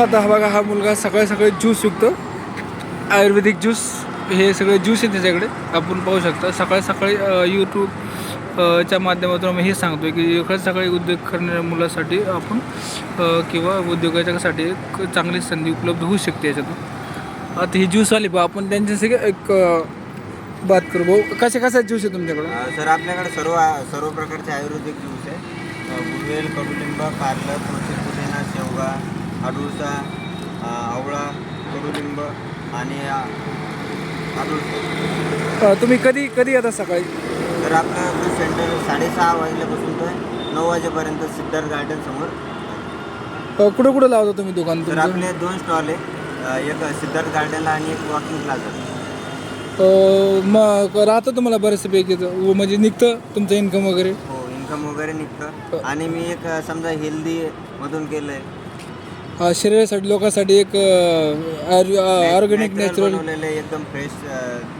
आता हा बघा हा मुलगा सकाळी सकाळी ज्यूस विकतो. आयुर्वेदिक ज्यूस हे सगळे ज्यूस आहे त्याच्याकडे. आपण पाहू शकता. सकाळी सकाळी यूट्यूब च्या माध्यमातून आम्ही हे सांगतो की सकाळी सकाळी उद्योग करणाऱ्या मुलासाठी आपण किंवा उद्योगाच्यासाठी एक चांगली संधी उपलब्ध होऊ शकते याच्यातून. आता ही ज्यूसवाली बा आपण त्यांच्याशी एक बात करू. भाऊ कसे कशा ज्यूस आहे तुमच्याकडं? सर आपल्याकडे सर्व सर्व प्रकारचे आयुर्वेदिक ज्यूस आहे गुळवेल कडुलिंब पार्लर तुळशी पुदिना शेवगा अडुळसा अ, आवळा कडुलिंब आणि अ, तुम्ही कधी कधी येता सकाळी? तर आपलं सेंटर साडेसहा वाजल्यापासून तर नऊ वाजेपर्यंत सिद्धार्थ गार्डन समोर. अ, कुठं कुठं लावता तुम्ही दुकान तर तुमचं? आपले दोन स्टॉल आहे. अ, एक सिद्धार्थ गार्डनला आणि एक वॉकिंग प्लाझा अ, मग राहतं तुम्हाला बऱ्याचपैकी तर, म्हणजे निघतं तुमचं इन्कम वगैरे? हो इन्कम वगैरे निघतं. आणि मी एक अ, समजा हेल्दी मधून केलं आहे शरीरासाठी लोकांसाठी एक ऑर्गॅनिक नॅचरल बनवलेलं एकदम फ्रेश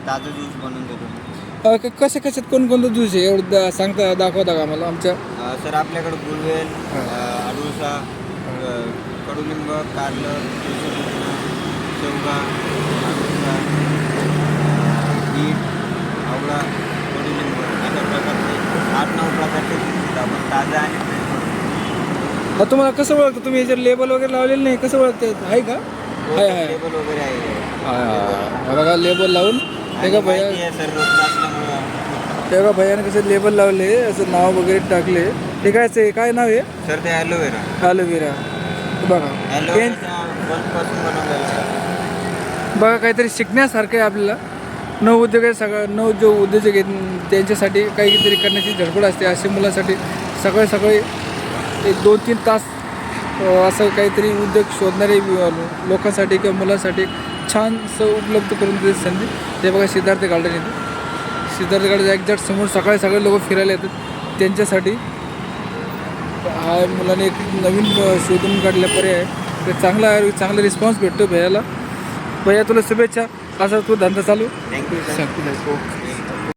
ताजं ज्यूस बनवून देतो. कशा कशात कोणकोणतं ज्यूस आहे? एवढं दा- सांगता दाखवता का आम्हाला आमच्या? अ, सर आपल्याकडे गुळवेल अ, अडुळसा कडुलिंब कारलं तुळशी शेवगा अडुळसा बीट आवळा कडुलिंब अशा प्रकारचे आठ नऊ प्रकारचे juice आहेत आपण ताजं आणि फ्रेश हा, तुम्हाला कसं ओळखतं? तुम्ही याच्यावर लेबल वगैरे लावलेलं नाही कसं ओळखतं? आहे का? हाय हाय टेबल वगैरे आहे. हा बघा लेबल लावून एका माहिती भैया आहे सर असल्यामुळं. एका भैयाने कसं लेबल लावले असं नाव वगैरे टाकले. ते काय ते काय नाव आहे? सर ते ॲलोवेरा ॲलोवेरा बघा. ॲलोवेरा बनवलेलं आहे. बघा काहीतरी शिकण्यासारखं आहे आपल्याला. नव उद्योग आहे सगळं नव जो उद्योजक आहेत त्यांच्यासाठी काहीतरी करण्याची धडपड असते अशा मुलांसाठी सकाळी सकाळी एक दोन तीन तास असं काहीतरी उद्योग शोधणारे लोकांसाठी किंवा मुलांसाठी छानसं उपलब्ध करून देते संधी. ते बघा सिद्धार्थ गार्डन येते सिद्धार्थ गार्डन एक्झॅक्ट समोर सकाळी सकाळी लोक फिरायला येतात. त्यांच्यासाठी हा मुलाने एक नवीन शोधून काढल्या पर्याय आहे. तर चांगला आहे चांगला रिस्पॉन्स भेटतो भैयाला. भैया तुला शुभेच्छा. असा तू धंदा चालू. Thank you okay